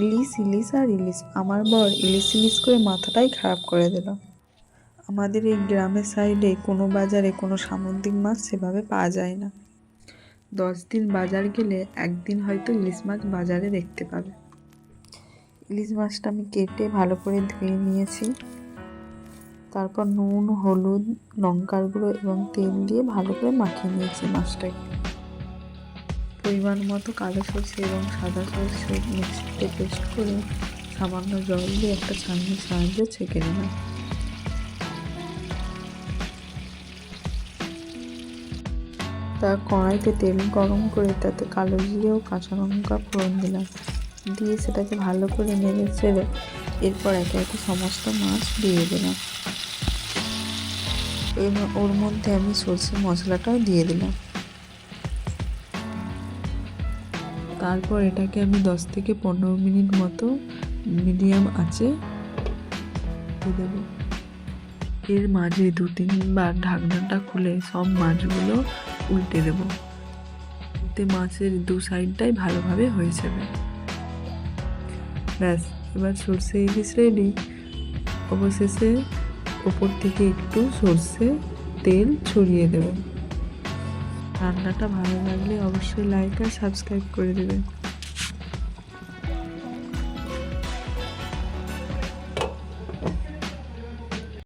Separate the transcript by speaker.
Speaker 1: ইলিশ ইলিশ আর ইলিশ। আমার বর ইলিশ ইলিশ করে মাথাটাই খারাপ করে দিল। আমাদের এই গ্রামের সাইডে কোনো বাজারে কোনো সামুদ্রিক মাছ সেভাবে পাওয়া যায় না। দশ দিন বাজার গেলে একদিন হয়তো ইলিশ মাছ বাজারে দেখতে পাবে। ইলিশ মাছটা আমি কেটে ভালো করে ধুয়ে নিয়েছি। তারপর নুন, হলুদ, লঙ্কার গুঁড়ো এবং তেল দিয়ে ভালো করে মাখিয়ে নিয়েছি মাছটাকে। পরিমাণ মতো কালো সরষে এবং সাদা সরষে মিক্সিতে পেস্ট করে সামান্য জল দিয়ে একটা ছাঁকনির সাহায্যে ছেঁকে নিলাম তার কড়াইতে তেল গরম করে তাতে কালো জিরে ও কাঁচা লঙ্কা ফোড়ন দিলাম। দিয়ে সেটাকে ভালো করে নেড়ে ছেড়ে এরপর একে একে সমস্ত মাছ দিয়ে দিলাম। ওর মধ্যে আমি সর্ষে মশলাটাও দিয়ে দিলাম। তারপর এটাকে আমি দশ থেকে পনেরো মিনিট মতো মিডিয়াম দিয়ে দেবো। এর মাঝে দু তিনবার ঢাকনাটা খুলে সব মাছগুলো উল্টে দেব। এতে মাছের দু সাইডটাই ভালোভাবে হয়ে যাবে। ব্যাস, এবার সর্ষে ইলিশ রেডি। অবশেষে ওপর থেকে একটু সর্ষে তেল ছড়িয়ে দেব। রান্নাটা ভালো লাগলে অবশ্যই লাইক আর সাবস্ক্রাইব করে দেবেন।